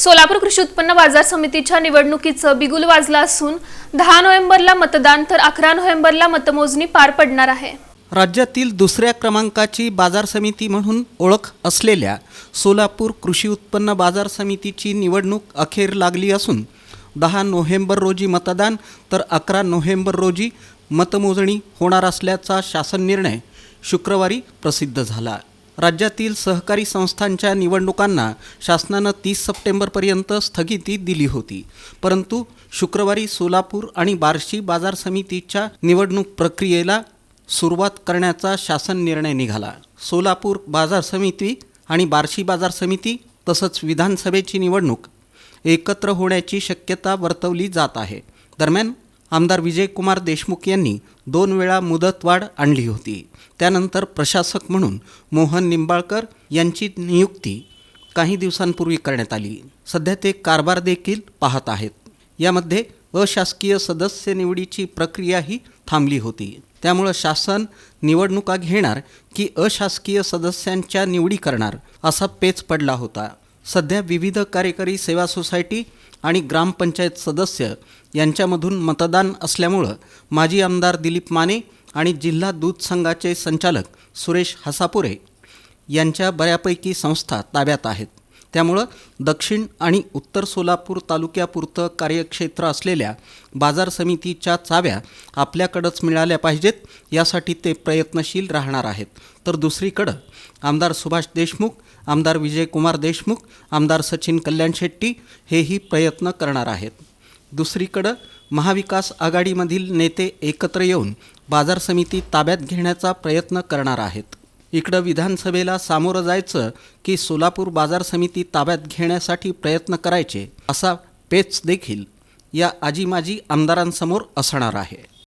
सोलापूर कृषी उत्पन्न बाजार समितीच्या निवडणुकीचं बिगुल वाजला असून दहा नोव्हेंबरला मतदान तर अकरा नोव्हेंबरला मतमोजणी पार पडणार आहे. राज्यातील दुसऱ्या क्रमांकाची बाजार समिती म्हणून ओळख असलेल्या सोलापूर कृषी उत्पन्न बाजार समितीची निवडणूक अखेर लागली असून दहा नोव्हेंबर रोजी मतदान तर अकरा नोव्हेंबर रोजी मतमोजणी होणार असल्याचा शासन निर्णय शुक्रवारी प्रसिद्ध झाला. राज्यातील सहकारी संस्थांच्या निवडणुकांना शासनानं तीस सप्टेंबरपर्यंत स्थगिती दिली होती. परंतु शुक्रवारी सोलापूर आणि बार्शी बाजार समितीच्या निवडणूक प्रक्रियेला सुरुवात करण्याचा शासन निर्णय निघाला. सोलापूर बाजार समिती आणि बार्शी बाजार समिती तसंच विधानसभेची निवडणूक एकत्र होण्याची शक्यता वर्तवली जात आहे. दरम्यान आमदार विजयकुमार देशमुख यांनी दोन वेळा मुदतवाढ आणली होती. त्यानंतर प्रशासक म्हणून मोहन निंबाळकर यांची नियुक्ती काही दिवसांपूर्वी करण्यात आली. सध्या ते कारभार देखील पाहत आहेत. यामध्ये अशासकीय सदस्य निवडीची प्रक्रियाही थांबली होती. त्यामुळं शासन निवडणुका घेणार की अशासकीय सदस्यांच्या निवडी करणार असा पेच पडला होता. सध्या विविध कार्यकारी सेवा सोसायटी आणि ग्रामपंचायत सदस्य यांच्यामधून मतदान असल्यामुळं माजी आमदार दिलीप माने आणि जिल्हा दूध संघाचे संचालक सुरेश हसापुरे यांच्या बऱ्यापैकी संस्था ताब्यात आहेत. त्यामुळं दक्षिण आणि उत्तर सोलापूर तालुक्यापुरतं कार्यक्षेत्र असलेल्या बाजार समितीच्या चाव्या आपल्याकडंच मिळाल्या पाहिजेत यासाठी ते प्रयत्नशील राहणार आहेत. तर दुसरीकडं आमदार सुभाष देशमुख आमदार विजयकुमार देशमुख आमदार सचिन कल्याण शेट्टी हेही प्रयत्न करणार आहेत. दुसरीकडं महाविकास आघाडीमधील नेते एकत्र येऊन बाजार समिती ताब्यात घेण्याचा प्रयत्न करणार आहेत. इकडं विधानसभेला सामोरं जायचं की सोलापूर बाजार समिती ताब्यात घेण्यासाठी प्रयत्न करायचे असा पेच देखील या आजी माजी आमदारांसमोर असणार आहे.